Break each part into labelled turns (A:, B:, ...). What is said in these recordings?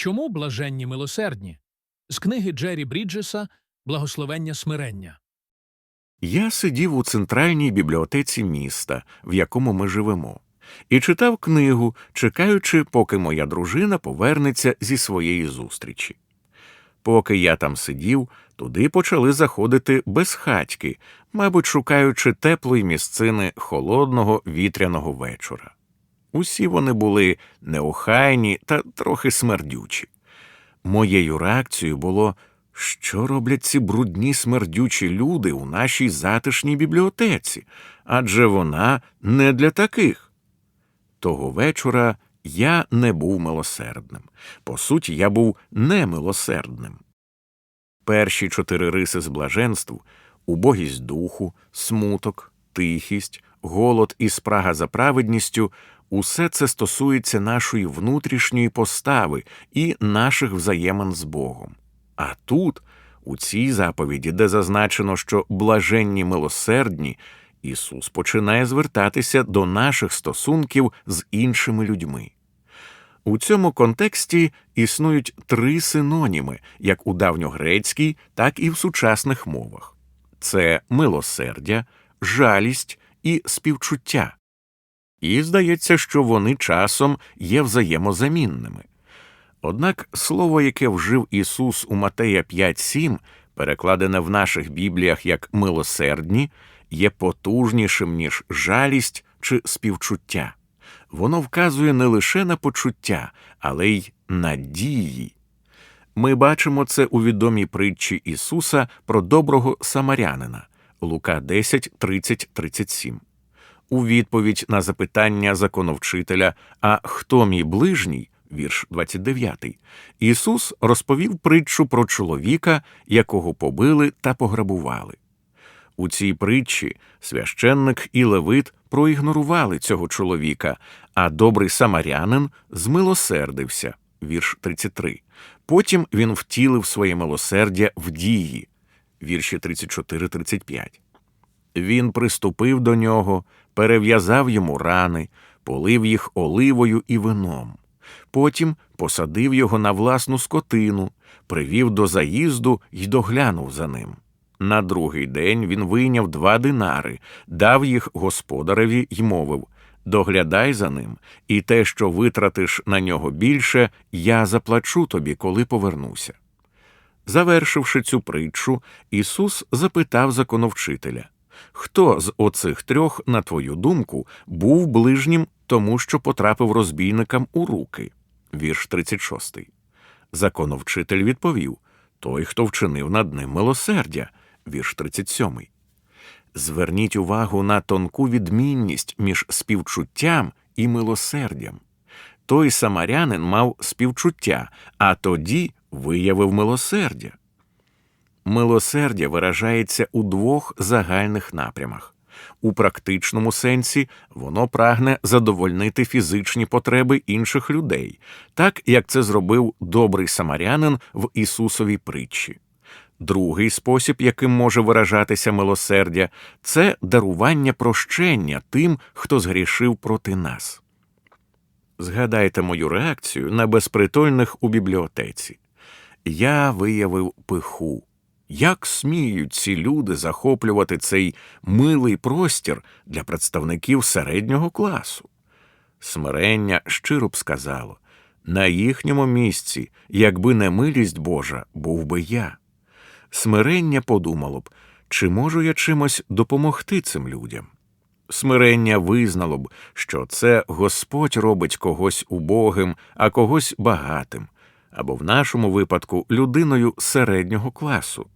A: Чому блаженні милосердні? З книги Джері Бріджеса Благословення смирення.
B: Я сидів у центральній бібліотеці міста, в якому ми живемо, і читав книгу, чекаючи, поки моя дружина повернеться зі своєї зустрічі. Поки я там сидів, туди почали заходити безхатьки, мабуть, шукаючи теплої місцини холодного вітряного вечора. Усі вони були неохайні та трохи смердючі. Моєю реакцією було, що роблять ці брудні смердючі люди у нашій затишній бібліотеці, адже вона не для таких. Того вечора я не був милосердним. По суті, я був немилосердним. Перші чотири риси з блаженств убогість духу, смуток, тихість, голод і спрага за праведністю усе це стосується нашої внутрішньої постави і наших взаємин з Богом. А тут, у цій заповіді, де зазначено, що блаженні милосердні, Ісус починає звертатися до наших стосунків з іншими людьми. У цьому контексті існують три синоніми, як у давньогрецькій, так і в сучасних мовах: це милосердя, жалість і співчуття. І здається, що вони часом є взаємозамінними. Однак слово, яке вжив Ісус у Матея 5.7, перекладене в наших бібліях як милосердні, є потужнішим, ніж жалість чи співчуття. Воно вказує не лише на почуття, але й на дії. Ми бачимо це у відомій притчі Ісуса про доброго самарянина Лука 10, 30, 37. У відповідь на запитання законовчителя А хто мій ближній? вірш 29, Ісус розповів притчу про чоловіка, якого побили та пограбували. У цій притчі священник і левит проігнорували цього чоловіка, а добрий самарянин змилосердився, вірш 33. Потім він втілив своє милосердя в дії, вірші 34-35. Він приступив до нього, перев'язав йому рани, полив їх оливою і вином. Потім посадив його на власну скотину, привів до заїзду й доглянув за ним. На другий день він вийняв два динари, дав їх господареві й мовив Доглядай за ним, і те, що витратиш на нього більше, я заплачу тобі, коли повернуся. Завершивши цю притчу, Ісус запитав законовчителя Хто з оцих трьох, на твою думку, був ближнім тому, що потрапив розбійникам у руки? Вірш 36. Законовчитель відповів Той, хто вчинив над ним милосердя, вірш 37. Зверніть увагу на тонку відмінність між співчуттям і милосердям. Той самарянин мав співчуття, а тоді виявив милосердя. Милосердя виражається у двох загальних напрямах. У практичному сенсі воно прагне задовольнити фізичні потреби інших людей, так як це зробив добрий самарянин в Ісусовій притчі. Другий спосіб, яким може виражатися милосердя, це дарування прощення тим, хто згрішив проти нас. Згадайте мою реакцію на безпритульних у бібліотеці. Я виявив пиху. Як сміють ці люди захоплювати цей милий простір для представників середнього класу? Смирення щиро б сказало на їхньому місці, якби не милість Божа, був би я. Смирення подумало б, чи можу я чимось допомогти цим людям. Смирення визнало б, що це Господь робить когось убогим, а когось багатим, або в нашому випадку людиною середнього класу.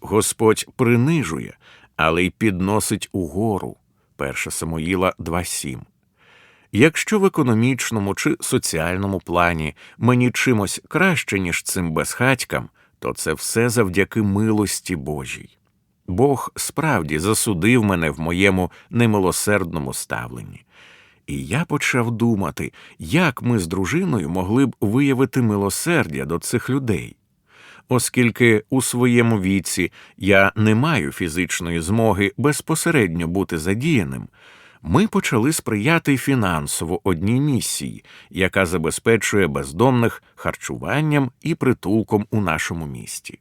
B: Господь принижує, але й підносить угору. 1 Самуїла 2.7. Якщо в економічному чи соціальному плані мені чимось краще, ніж цим безхатькам, то це все завдяки милості Божій. Бог справді засудив мене в моєму немилосердному ставленні. І я почав думати, як ми з дружиною могли б виявити милосердя до цих людей. Оскільки у своєму віці я не маю фізичної змоги безпосередньо бути задіяним, ми почали сприяти фінансово одній місії, яка забезпечує бездомних харчуванням і притулком у нашому місті.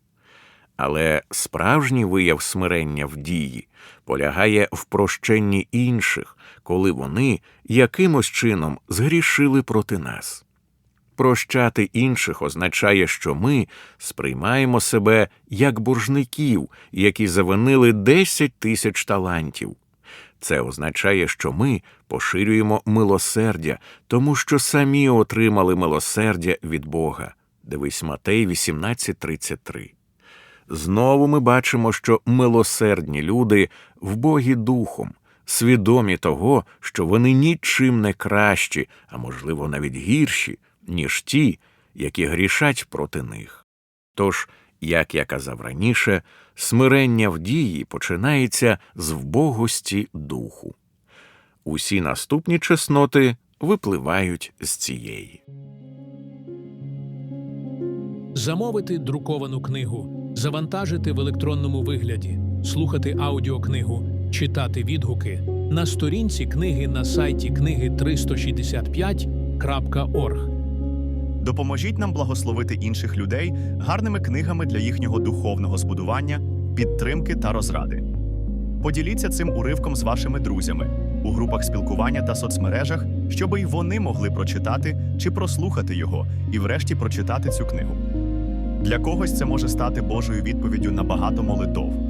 B: Але справжній вияв смирення в дії полягає в прощенні інших, коли вони якимось чином згрішили проти нас. Прощати інших означає, що ми сприймаємо себе як боржників, які завинили 10 тисяч талантів. Це означає, що ми поширюємо милосердя, тому що самі отримали милосердя від Бога. Дивись Матей 18.33. Знову ми бачимо, що милосердні люди в Богі духом, свідомі того, що вони нічим не кращі, а можливо навіть гірші, ніж ті, які грішать проти них. Тож, як я казав раніше, смирення в дії починається з вбогості духу. Усі наступні чесноти випливають з цієї.
A: Замовити друковану книгу, завантажити в електронному вигляді, слухати аудіокнигу, читати відгуки на сторінці книги на сайті книги 365.org.
C: Допоможіть нам благословити інших людей гарними книгами для їхнього духовного збудування, підтримки та розради. Поділіться цим уривком з вашими друзями у групах спілкування та соцмережах, щоб і вони могли прочитати чи прослухати його і, врешті, прочитати цю книгу. Для когось це може стати Божою відповіддю на багато молитов.